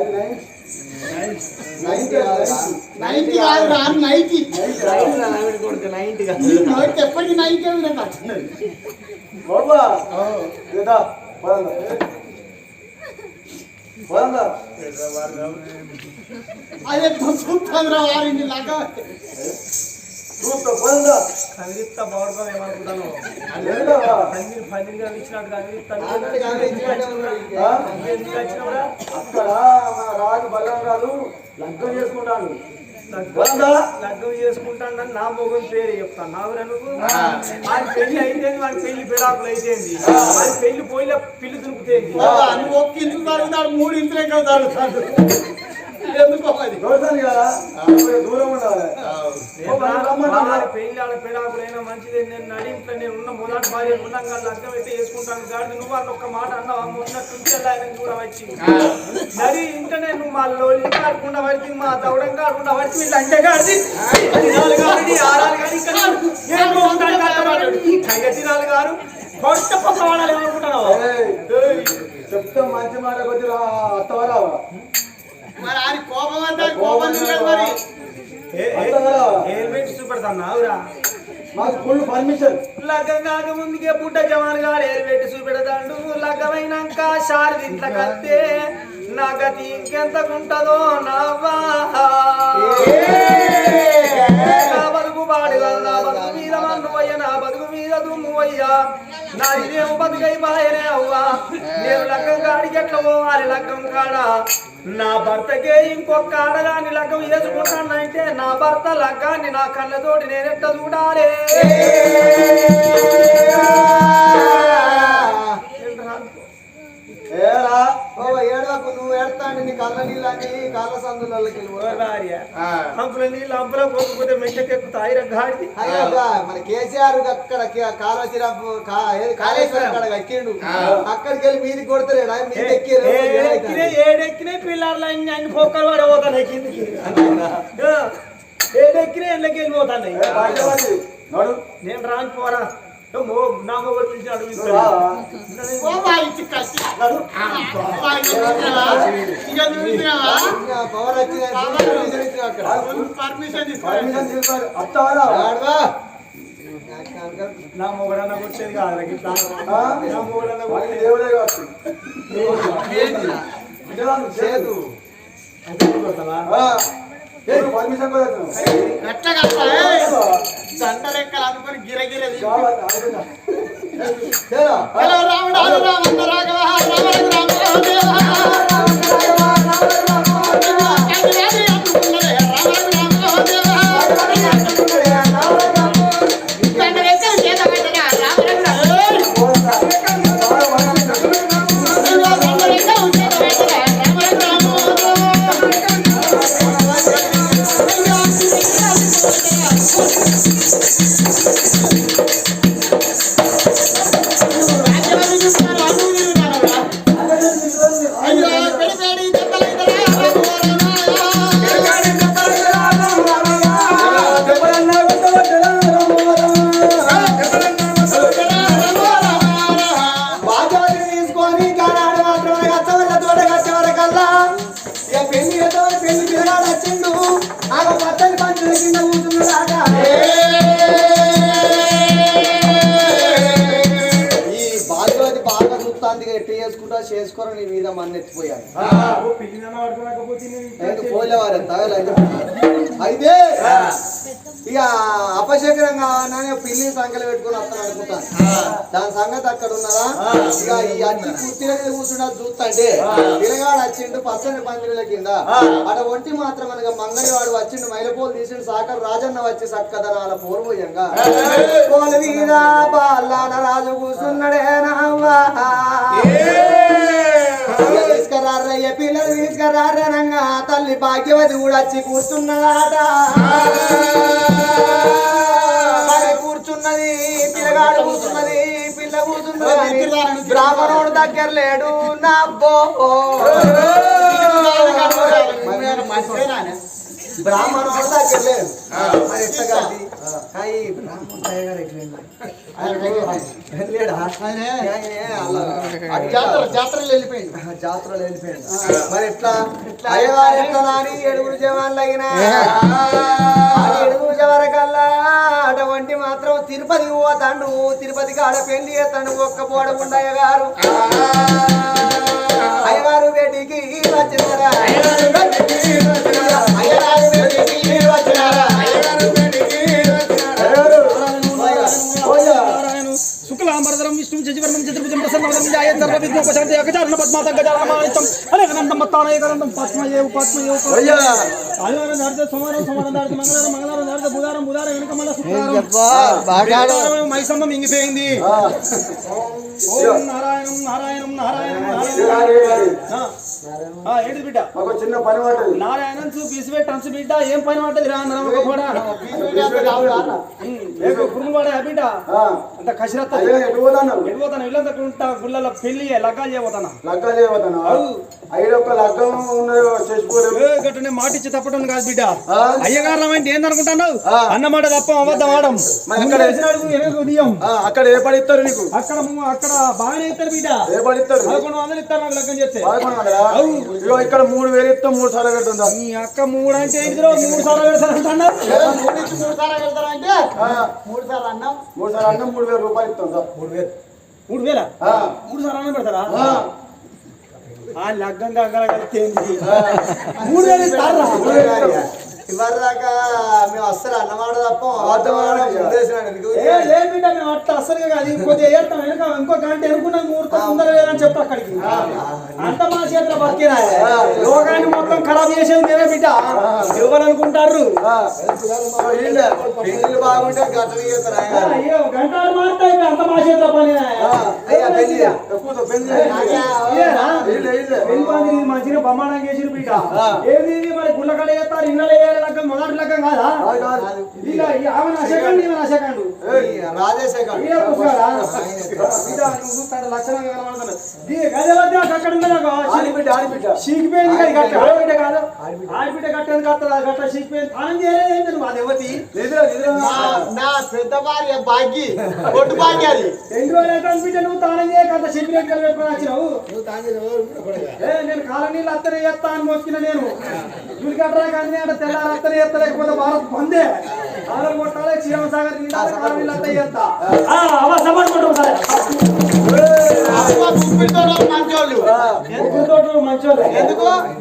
అది nine ninety ninety కాదు రా నైన్టీ నైన్టీ నైన్టీ ఎప్పటికీ నైన్టీ నాకు వచ్చినది బాబా లేదా పోదా పోదా అది ఎట్లా చూస్తాను రా వారిని లాగా చూస్తా పోదా కవిరిస్తా పవర్గా ఏమనుకుంటాను? పందిరి పందిరిగా ఇచ్చినట్టు కవిరిస్తాను ఆల్రెడీ కానీ ఇచ్చినట్టే ఉన్నాడు ఇంకా. ఎందుకు వచ్చినవరా అక్కడ మా రాజు బలరాలు లగ్గం చేసుకుంటాను లగ్గం చేసుకుంటానని నా మొగం పేరు చెప్తాను. నావురా నువ్వు? వాడి పెళ్ళి అయితేంది వాడి పెళ్ళి పిడాకులు అయితేంది. వాడి పెళ్ళి పోయిన పిల్లి నువ్వు జరుగుతాడు మూడు జరుగుతాడు ఎందుకో అది? చూస్తాను కదా కొంచెం దూరం ఉండాలి. వాడి పెళ్ళి ఆడ పిడాకులైనా మంచిది. నేను నడింట్లో నేను ఉన్న మొదటి భార్య ఉన్నాగా లగ్గం అయితే చేసుకుంటాను. గాడి నువ్వు ఒక్క మాట అన్నావు. అమ్మ ఉన్నట్టుంచి ఆయన కూడా వచ్చి. నడి ఇంటనే నువ్వు మా లోలి కాడకుండా పడితే మా దౌడం కాడకుండా పడితే వీళ్ళు అంటే కానీ ఆరాలు కానీ ఇక్కడ గారు కొట్ట పక్క వాడాలి చెప్తే మంచి మాట కొద్ది అత్తవరావా. మరి కోపం అంటే కోపం తిరగదు మరి. హెల్మెట్ చూపెడతాను నావురా మాకు ఫుల్ పర్మిషన్ లగ్గం కాక ముందుకే పుట్ట జవాన్ గారు ఏరిపెట్టి చూపెడతాడు. లగ్గమైనాక శారది ఇంట్లో కత్తే. నా గతి ఇంకెంతకుంటదో నావా నా బతుకు పాడుగా నా బతుకు మీద మన్నువయ్య నా బతుకు మీద దుమ్మువయ్యా నా ఇదేమో బతుకై బాయనే అవ్వా నేను లగ్గం కాడికి ఎట్లా పోవాలి? లగ్గం కాడ నా భర్తకే ఇంకొక ఆడదాన్ని లగ్గం వేసుకుంటానంటే నా భర్త లగ్గాన్ని నా కళ్ళతోటి నేనెట్ట చూడాలి? ఏరా బాబా ఏడవకు నువ్వు ఏడతాండి నీ కళ్ళ నీళ్ళని కాళ్ళ సందులకి అంపుల నీళ్ళు అంపులో పోకపోతే మెట్టకెక్కుతాయి గాడి అయ్యా మన కేసీఆర్ అక్కడ కాళేశ్వర కాళేశ్వరం. అక్కడ ఎక్కిండు అక్కడికి వెళ్ళి మీది కొడతాడు ఆయన మీది ఎక్కినే ఏడెక్కినే పిల్లర్లు అన్ని అన్ని పొక్కలు పడిపోతాయి కిందికి. ఏడెక్కినే ఎండ్లకి నడు నేను రాను పోరా. నా. పవర్ వచ్చింది అక్కడ. పర్మిషన్ తీసుకొని అత్తవరావా నా మొగడన్న కొట్టేది కాదు? నా మొగడన్న దేవుడే చేదు పర్మిషన్ జంట లెక్కలు అనుకుని గిరగిర. రాముడు రామ రాఘవ రామ అయ్యో మీద పిల్లిన నేను పోలేవారు అయితే. ఇక అపశకరంగా నేను పిల్లి సంఖ్యలు పెట్టుకుని వస్తాను అనుకుంటాను దాని సంగతి అక్కడ ఉన్నదా? ఇక ఈ అచ్చి కుర్తీల మీద కూర్చున్నా చూస్తుంటే పిల్లగాడు వచ్చిండు పచ్చని పందిరిల కింద. అక్కడ ఒంటి మాత్రం అనగా మంగళి వాడు వచ్చిండు మైలపోలు తీసిండు సాకర్ రాజన్న వచ్చి పూర్వయంగా పోల మీద బాలాన రాజు కూర్చున్నాడే నావ్వా. తీసుకురారయ్య పిల్లలు తీసుకురారనంగా తల్లి భాగ్యవతి కూడా వచ్చి కూర్చున్నదాట. మరి కూర్చున్నది పిల్లగాడు కూర్చున్నది పిల్ల కూర్చున్నది. బ్రాహ్మణుడు దగ్గర లేడు నా బో బ్రాహ్మణుడు మరి ఎట్లా కాదు? ఎట్లా జాతర జాతరలో వెళ్ళిపోయింది జాతరలో వెళ్ళిపోయింది మరి ఎట్లా? అయ్యగారు ఎట్లా నాని? ఏడుగురు జవాన్లు అయినా. ఏడుగురు జవరకల్లా అటువంటి మాత్రం తిరుపతి పోతాండు తిరుపతికి ఆడ పెళ్ళి చేస్తాడు ఒక్క పోడకుండా అయ్యగారు. అయ్యగారు బేటికి వచ్చినారా అయ్యగారు బేటికి చజివర్ణం చతుర్భుజం పద్మాతం అనేకనందం ఆదివారం సోమవారం సోమవారం దాడితే మంగళవారం మంగళవారం దాడితే బుధవారం బుధవారం వెనుక మళ్ళీ శుక్రవారం శుక్రవారం మైసమ్మ మింగిపోయింది. ఓం నారాయణం నారాయణం నారాయణం నారాయణం. బిడ్డ. మాకు చిన్న పని పడ్డది. నారాయణం చూ టన్స్ బిడ్డ ఏం పని పడ్డది రా నమ్మక కూడా పురుగు పడే బిడ్డ? అంత కసిరత్త. ఎటు పోతాను? వెళ్ళిపోతాను ఇల్లంతా ఉంటా? గుళ్ళలో పెళ్ళి లగ్గాలు చేయబోతానా? లగ్గ చేయబోతాను? ఐదు ఒక్క లగ్గం ఉన్నది చేసుకోలేవు ఏ గట్టునే మాట ఇచ్చి తప్పడం కాదు బిడ్డ? అయ్యగారు ఏంటి ఏందనుకుంటున్నావు. అన్నమాట తప్ప అబద్ధం ఆడం. అక్కడ- ఏ పడి ఇస్తారు నీకు? అక్కడ ము- అక్కడ బాగానే ఇస్తారు బిడ్డ. ఏ పడి ఇస్తారు? పదకొండు వందలు ఇస్తారు నాకు లగ్గం చేస్తే. ఇక్కడ మూడు వేలు ఇస్తాం మూడు సార్లు పెడుతుందా నీ అక్క మూడు అంటే ఏంటిదో మూడు సార్లు పెడతానంటున్నావు మూడు సార్లు వెళ్తారంటే మూడు సార్లు అన్నం మూడు సార్లు అన్నం మూడు వేలు రూపాయలు ఇస్తాం సార్. మూడు వేలు. మూడు వేల? ఆ, మూడు సార్లు పెడతారా? ఆ, లగ్గం? మూడు వేలు ఇస్తారా? మేము అస్సలు అన్నమాట తప్ప అబద్ధం ఆడడం ఇక. ఏ లేదు బిడ్డ మేము అట్లా అసలుగా కాదు. ఇంకొద్ది ఏడతాం. వెనక ఇంకో గంట ఎనుకున్న ముహూర్తం ఉందర లేదని చెప్పు అక్కడికి. అంత మా చేతిలో బతికినా లోకాన్ని మొత్తం ఖరాబ్ చేసేది అయ్యో గంటలు మారుతాయి అంత మా చేతిలో పని మంచిగా బొమ్మడం చేసిన. ఏది మరి చేస్తారు వేయాలి మొదటి కాదా? ఆమె ఈమె లక్షణంగా కనబడుతున్నాడు. అక్కడ ఒక ఆడిబిడ్డ. చీకిపోయింది కదా గట్ట ఆడబిడ్డ. కాదు. ఆడబిడ్డ. కట్టేది కట్టదా గట్ట చీకిపోయింది. తానం చేయలేదు నిద్ర నిద్ర నా పెద్ద భార్య భాగ్య కొట్టు భాగ్య అది. రెండు రోజులు అయితే బిడ్డ నువ్వు తానం చేయక అంత చెప్పి లెక్కలు పెట్టుకొని వచ్చినావు? నేను కాల నీళ్ళు అత్తనే చేస్తా అని మోసుకున్నా నేను. ఇల్లు కట్టరా కానీ అంటే తెల్లారి అత్తనే చేస్తా లేకపోతే భారత్ బందే. ఆడలు కొట్టాలి క్షీరం సాగర్ నీళ్ళు కాల నీళ్ళు అత్త చేస్తా. అవ సమాడుకుంటాం సరే మంచోళ్ళు ఎందుకు తోటలు మంచోళ్ళు ఎందుకు సపాటు కొట్టడానికి అయ్యగారు పిత్తులు కొడతారు సపాటు ఆ, ఆ, కొట్టు, కొట్టు, కొట్టు, కొట్టు, మాట సపాటు. అయ్యగారు ఎక్కడికి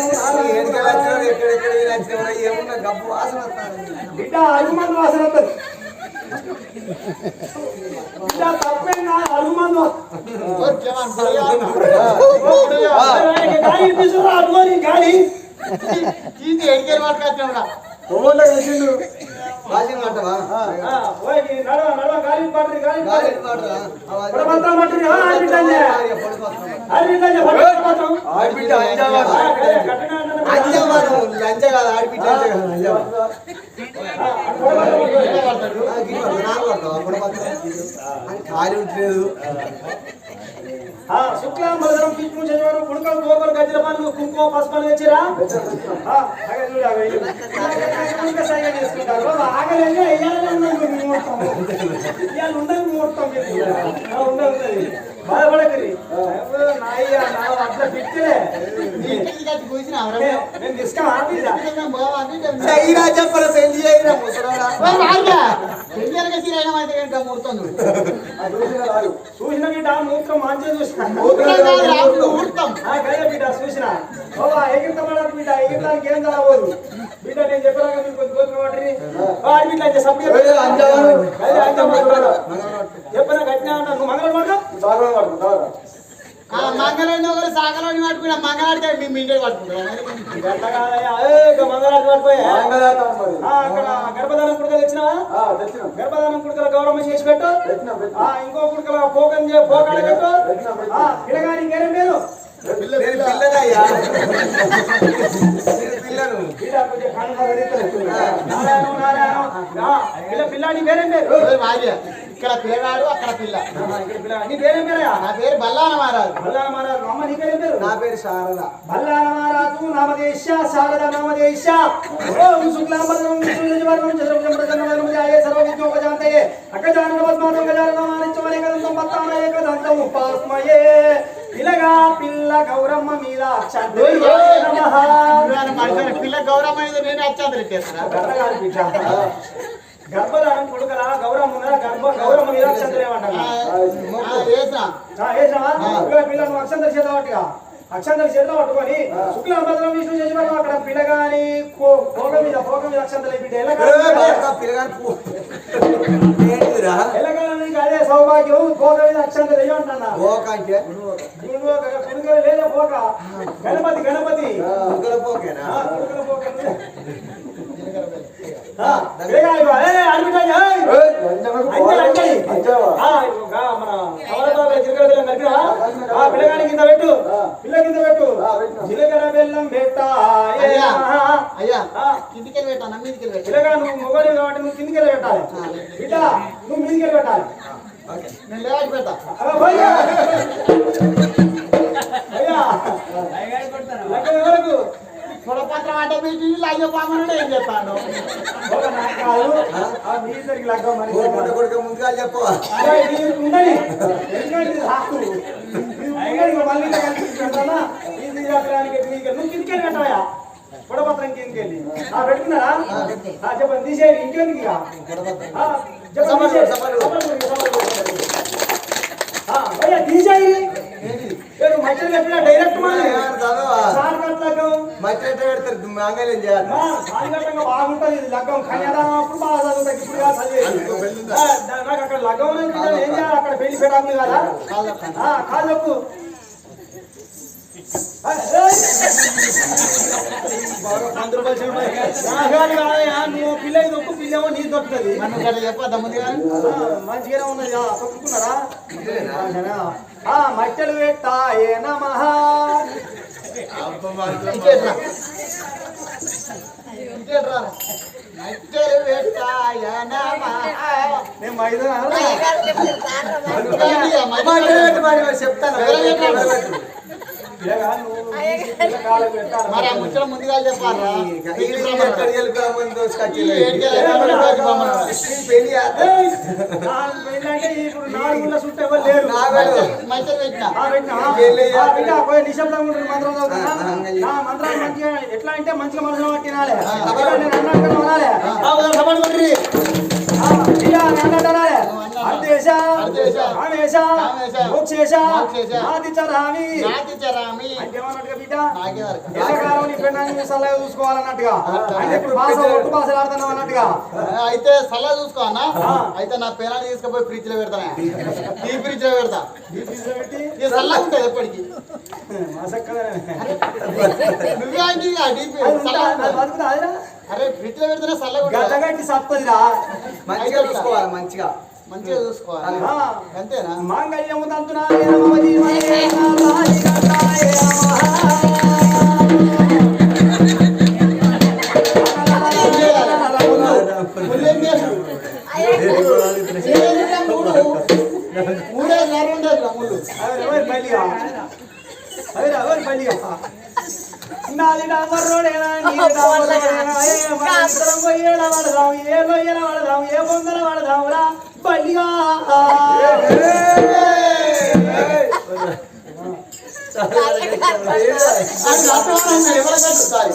వచ్చినారు ఎక్కడెక్కడ వచ్చినారు ఏమున్నా గబ్బు వాసన వస్తుంది బిడ్డ అరుగుమంది వాసన వస్తుంది. బిడ్డ తప్పేం కాదు అరుగుమంది గాలి తీసుకురా అడుగుని గాలి. ఎడికేరు పట్టుకొచ్చినా గాలి పట్టరి గాలి గాలి పట్టరి వాడరా ఇప్పుడు మాత్రం పట్టరి ఆ, ఆడిపిట్టండి ఆడిపిట్టండి పట్టరి మాత్రం ఆడిబిడ్డ అంజావాడు. ఆ, గదే, కట్టినా అంటే బిడ్డ. అంజమాను లంచ కాదు ఆడిపిట్ట అంటే కాదు అంజమాను ఖాళీ ఉంటలేదు. శుక్లాంబరం శుక్లాంబరధరం విష్ణు శనివారం పుడకలు గోపలు గజ్జల పనులు కుంకుమ పసుపలు తెచ్చిరా? చేసుకుంటారు. ముహూర్తం. ఉండదు ముహూర్తం ఉండదు. బాధపడకరి చెప్పరు పెళ్ళి ముసరాడా చూసిన బిడ్డ మూత్రం మంచిగా చూసిన. చూసిన. బాబా ఎగిరిత పడదు బిడ్డ? ఎగిరడానికి ఏం చదవదు బిడ్డ నేను చెప్పినాక మీరు కొద్ది కొద్ది పట్టరి వాడి బిడ్డ నువ్వు మంగళం సాగరం మంగళవాడిని ఒకరు సాగలోని పట్టుకున్నా మరి ఆ, అక్కడ గర్భధానం కుడకలు ఇచ్చినావా ఆ, తెచ్చినాం. గర్భధానం కుడకల గౌరవం చేసి పెట్టు. ఇంకో కుడకల పోకం పోకాడ పెట్టు. పిల్లగాని పేరు. నేను పిల్లనయ్యా. పిల్లను. పిల్ల నీ పేరేం పేరు? ఇక్కడ పిల్లగాడు అక్కడ పిల్ల. నీ పేరేం పేరయ్యా? నా పేరు బల్లాన మహారాజు. బల్లాల మహారాజు. అమ్మ నీ పేరేం పేరు? నా పేరు శారద. బల్లాల మహారాజు నామదేశ శారద నామదేశ. ఓం శుక్లాంబరం విష్ణువర్ణం చతుర్భుజం ప్రసన్నవదనం ధ్యాయే సర్వవిద్యోపజాంతయే అక్కజానన పద్మాతం గజానన మానిత్యమనే కదంతం పత్తాన ఏకదంతం ఉపాస్మయే పిల్లగా పిల్ల గౌరమ్మ మీద అక్షంతరి పిల్ల నేను వచ్చాను రేపేస్తున్నా గర్భగారి బిడ్డ. గర్భధారం కొడుకలా గౌరవం ఉన్నదా గర్భ గౌరవం మీద అక్షంతలు ఏమంటారు వేసిన వేసినావా పిల్ల పిల్లను అక్షంతలు చేత పట్టుగా అక్షంతలు చేత పట్టుకొని శుక్లాంబరం విష్ణు చేసి మనం అక్కడ పిల్లగాని పోగ మీద పోగ మీద అక్షంతలు అయిపోయి పిల్లగాని పూ. ఏంటిదిరా? ఎల్లగాని అదే సౌభాగ్యం? పోగ మీద అక్షంతలు ఏమంటున్నా ఓకంటే పుడుగ లేదా పోక గణపతి గణపతి పోకేనా పోక. పిల్లగాని కింద పెట్టు. పిల్ల కింద పెట్టు. జీలకర్ర బెల్లం పెట్ట. అయ్యా. కిందికి పెట్టాను పిల్లగా నువ్వు మొగలి కాబట్టి నువ్వు కిందికి పెట్టాలి బిడ్డ నువ్వు మీదికి పెట్టాలి. నేను లేవాటి పెడతా. లెక్క ఎవరకు? పొడపత్రం ఆట పెట్టి అయ్యో పామనుడు ఏం చెప్పాను? ముందుగా పెట్టుకున్నారా? చెప్పండి తీసేయండి ఇంకెందుకు చెప్పండి, తీసేయండి. సపరేట్ కొడుకు, సపరేట్ కొడుకు. ఏ, నువ్వు మధ్యలో చెప్పినా డైరెక్ట్ ఎట్ట పెడతారు మంగళం చేయాలి? బాగుంటది లగ్గం. కన్యాదానం అప్పుడు బాగా చదువుతాయి. ఇప్పుడు నాకు అక్కడ లగ్గం ఏం చేయాలి? అక్కడ పెళ్ళి పెట్టాలి కదా? ఆ, కాదు చెప్పు ఆ, ఏయ్! బాగా వంద రూపాయలు చెప్పు. నా గాలి నువ్వు పిల్లకి దొక్కు పిల్లేమో నీ దొరుకుతుంది మంచిగానే ఉన్నది ఆ, ఆ మట్టెలు పెట్టాయే నమ ఇంకేట్రా ఇంకేట్రా నచ్చలు నేను చెప్తాను ఎట్లా అంటే మంచిగా మనసులో పట్టినాలే నేను నేను అన్నట్టు అనాలే. అర్ధేశ, కామేశ, మోక్షేశ, అంటే ఏమన్నట్టుగా బిడ్డ? నీ సల్లగా చూసుకోవాలన్నట్టుగా. అంటే ఇప్పుడు భాష ఒట్టు భాషలు ఆడుతున్నావు అన్నట్టుగా. అయితే సల్లా చూసుకో అన్న. అయితే నా పేనాన్ని తీసుకుపోయి ఫ్రిడ్జ్లో పెడతానే. ఈ ఫ్రిడ్జ్లో పెడతా. ఈ సల్లా ఉంటుంది ఎప్పటికి. నువ్వే అంటే డీప్? అరే ఫ్రిడ్జ్లో పెడితేనే సల్లగా ఉంటుంది. గడ్డగట్టి సత్తదిరా. మంచిగా చూసుకోవాలి మంచిగా. మంచిగా చూసుకోవాలి. అంతేనా? మాంగళ్యము ముళ్ళు? మూడే నరం ఉండదు ముళ్ళు. ఎవరి పల్లిగా అదే ఎవరి పల్లిగా నాది డాంబర్ రోడేనా నీది డాంబర్ రోడేనా ఏ మన ఇద్దరం పోయి ఏడ పడదాం ఏ లొయ్యల పడదాం ఏ బొంగల పడదాం రా బల్లిగా అది కట్టమని ఎవరు కట్టుతారు